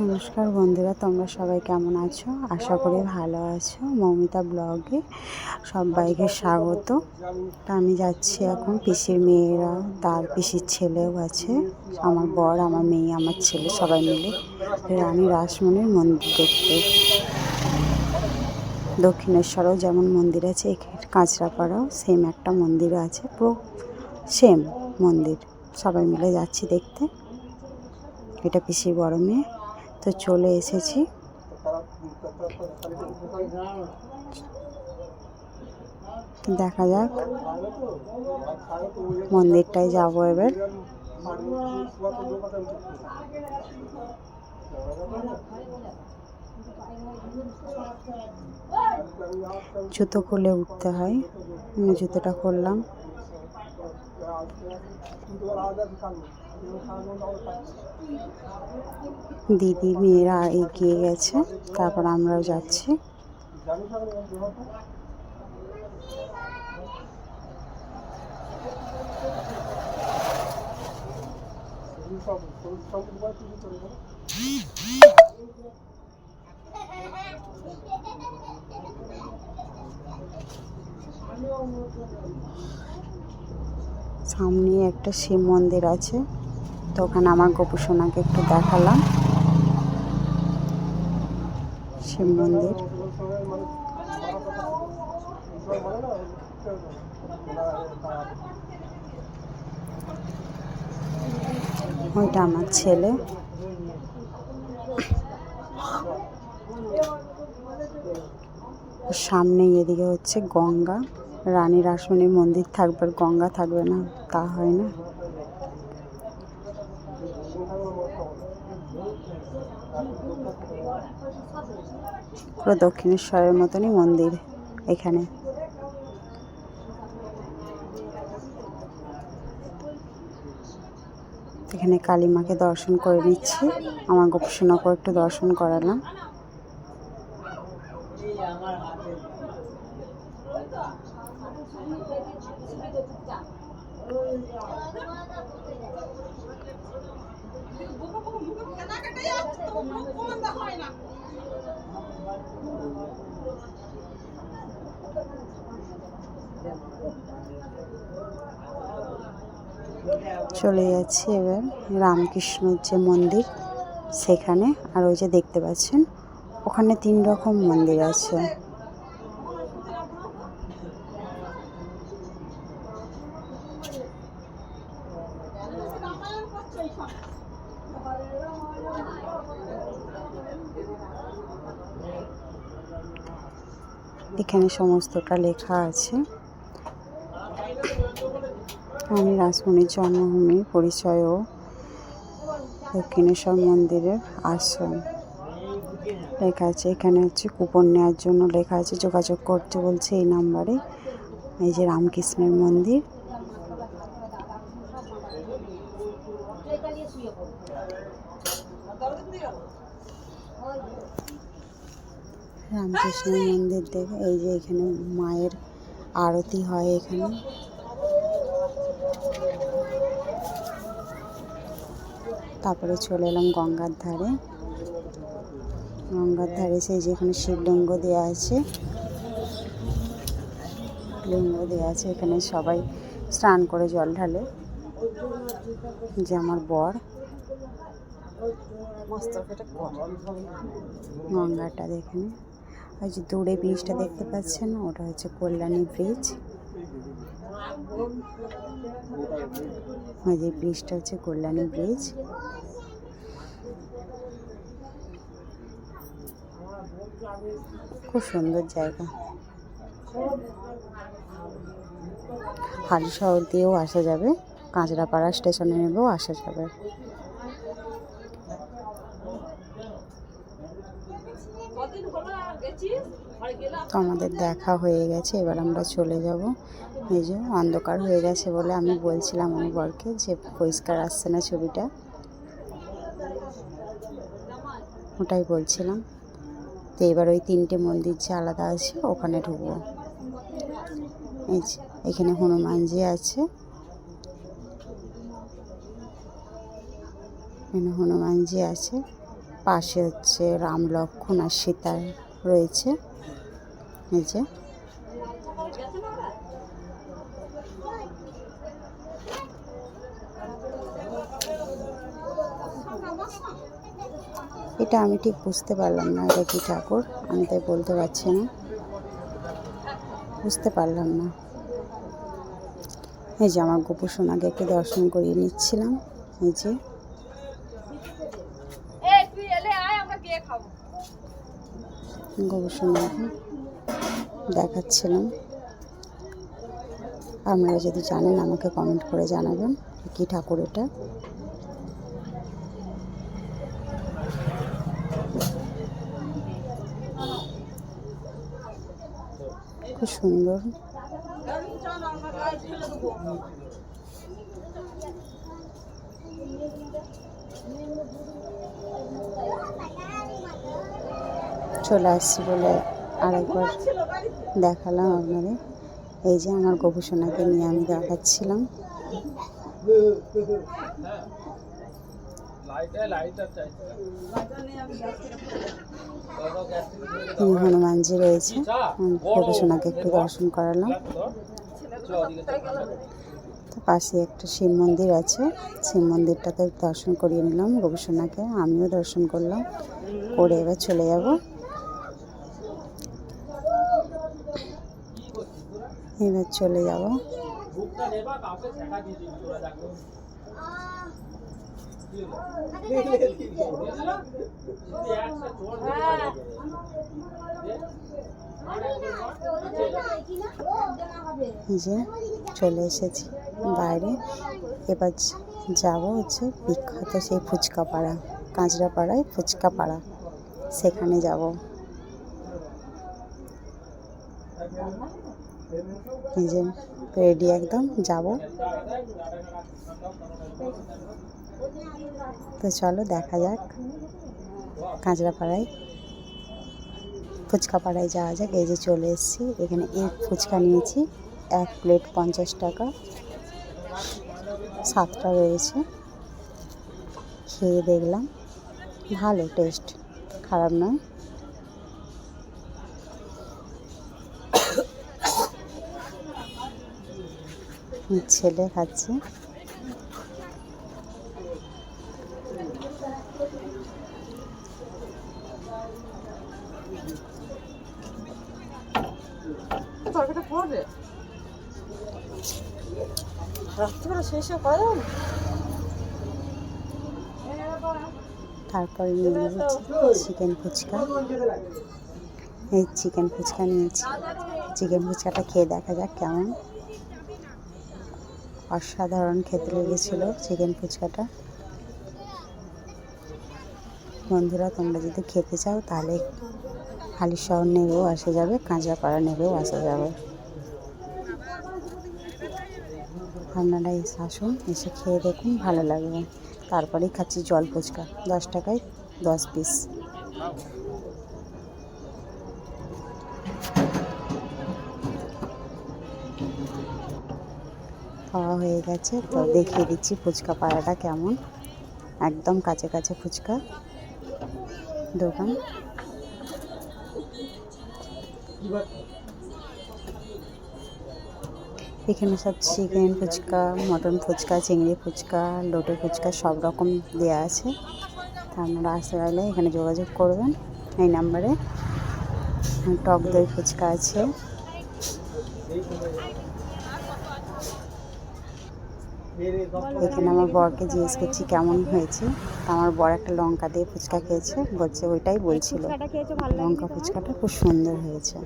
নমস্কার বন্ধুরা, তোমরা সবাই কেমন আছো? আশা করি ভালো আছো। মৌমিতা ব্লগে সবাইকে স্বাগত। আমি যাচ্ছি এখন পিসির মেয়েরা, তার পিসির ছেলেও আছে, আমার বর, আমার মেয়ে, আমার ছেলে, সবাই মিলে। রানী রাসমণির মন্দির দেখতে। দক্ষিণেশ্বরেও যেমন মন্দির আছে, এখানে কাঁচরাপাড়াও সেম একটা মন্দির আছে, পুরো সেম মন্দির। সবাই মিলে যাচ্ছি দেখতে। এটা পিসির বড় মেয়ে। তো চলে এসেছি। দেখা যাক। মন্দিরটায় যাব এবার। জুতো খুলে উঠতে হয়। আমি জুতোটা করলাম দিদি মেয়েরা এগিয়ে গেছে তারপর আমরাও যাচ্ছি। সামনে একটা শিব মন্দির আছে। তো ওখানে আমার গোপুসোনাকে একটু দেখালাম। শিব মন্দির। ওইটা আমার ছেলে। সামনে এদিকে হচ্ছে গঙ্গা। রানী রাসমণির মন্দির থাকবে গঙ্গা থাকবে না, তা হয় না। পুরো দক্ষিণেশ্বরের মতনই মন্দির এখানে। এখানে কালী মাকে দর্শন করে নিচ্ছি। আমার গোপসোনাকেও একটু দর্শন করালাম। চলে যাচ্ছি এবার রামকৃষ্ণর যে মন্দির, সেখানে। আর ওই যে দেখতে পাচ্ছেন, ওখানে তিন রকম মন্দির আছে। এখানে সমস্তটা লেখা আছে। আমি রাসমণির জন্মভূমি, পরিচয় ও দক্ষিণেশ্বর মন্দিরের আশ্রম। লেখা আছে, এখানে হচ্ছে কুপন নেওয়ার জন্য লেখা আছে, যোগাযোগ করতে বলছে এই নাম্বারে। এই যে রামকৃষ্ণের মন্দির। রামকৃষ্ণের মন্দির দেখে এই যে এখানে মায়ের আরতি হয় এখানে। তারপরে চলে এলাম গঙ্গার ধারে। গঙ্গার ধারে সেই যেখানে শিবলিঙ্গ দেওয়া আছে। লিঙ্গ দেওয়া আছে এখানে সবাই স্নান করে জল ঢালে। যে আমার বর। গঙ্গাটা দেখে ওই যে দূরে ব্রিজটা দেখতে পাচ্ছেন, ওটা হচ্ছে কল্যাণী ব্রিজ ওই যে ব্রিজটা হচ্ছে কল্যাণী ব্রিজ খুব সুন্দর জায়গা। হালি শহর দিয়েও আসা যাবে। কাঁচরাপাড়া স্টেশনে নেবেও আসা যাবে। তো আমাদের দেখা হয়ে গেছে, এবার আমরা চলে যাব। এই যে অন্ধকার হয়ে গেছে বলে আমি বলছিলাম আমার বরকে যে পরিষ্কার আসছে না ছবিটা। ওটাই বলছিলাম। তো এবার ওই তিনটে মন্দির যে আলাদা আছে, ওখানে ঢুকবো। এই যে এখানে হনুমানজি আছে। এখানে হনুমানজি আছে। পাশে হচ্ছে রাম লক্ষ্মণ আর সীতা রয়েছে। এই যে। এটা আমি ঠিক বুঝতে পারলাম না এটা কি ঠাকুর? আমি তাই বলতে পারছি না। বুঝতে পারলাম না। এই যে আমার গোপু সোনাকে একটু দর্শন করিয়ে নিচ্ছিলাম। এই যে। গোপু সোনাকে দেখাচ্ছিলাম। আপনারা যদি জানেন, আমাকে কমেন্ট করে জানাবেন কি ঠাকুর এটা। খুব সুন্দর। চলে আসছি বলে আরেকবার দেখালাম আপনাদের। এই যে আমার গবেষণাকে নিয়ে আমি দেখাচ্ছিলাম। হনুমানজি রয়েছে। গবেষণাকে একটু দর্শন করালাম। পাশে একটা শিব মন্দির আছে। শিব মন্দিরটাতে দর্শন করিয়ে নিলাম। গবেষণাকে আমিও দর্শন করলাম। করে এবার চলে যাব। এবার চলে যাব। যে চলে এসেছি বাইরে। এবার যাব হচ্ছে বিখ্যাত সেই ফুচকা পাড়া কাঁচরা পাড়ায় ফুচকা পাড়া সেখানে যাব। এই যে রেডি একদম, যাব। তো চলো দেখা যাক। কাঁচরাপাড়ায় ফুচকা পাড়ায় যাওয়া যাক। এই যে চলে এসেছি, এখানে এক ফুচকা নিয়েছি, এক প্লেট পঞ্চাশ টাকা। সাতটা রয়েছে। খেয়ে দেখলাম, ভালো টেস্ট, খারাপ নয়। ছেলে খাচ্ছে তরকারিটা পড়বে রাত্রিবেলা শেষে করা যাবে তারপরে নিয়ে নিয়েছি চিকেন ফুচকা। এই চিকেন ফুচকা নিয়েছি। চিকেন ফুচকাটা খেয়ে দেখা যাক কেমন। অসাধারণ খেতে লেগেছিল চিকেন ফুচকাটা। বন্ধুরা, তোমরা যদি খেতে চাও, তাহলে হালিশহর নেবেও আসা যাবে কাঁচাপাড়া নেবেও আসা যাবে। আপনারা এসে আসুন, এসে খেয়ে দেখুন, ভালো লাগবে। তারপরেই খাচ্ছি জল ফুচকা, দশ টাকায় দশ পিস খাওয়া হয়ে গেছে, তো দেখিয়ে দিচ্ছি ফুচকা পাড়াটা কেমন। একদম কাছে কাছে ফুচকা দোকান। এখানে সব চিকেন ফুচকা, মটন ফুচকা, চিংড়ি ফুচকা, লোটে ফুচকা সব রকম দেওয়া আছে। তা আপনারা আসতে পারলে এখানে যোগাযোগ করবেন এই নাম্বারে। টক দই ফুচকা আছে। এখানে আমার বরকে জিজ্ঞেস করছি কেমন হয়েছে? আমার বর একটা লঙ্কা দিয়ে ফুচকা খেয়েছে বলছে ওইটাই বলছিল। লঙ্কা ফুচকাটা খুব সুন্দর হয়েছে।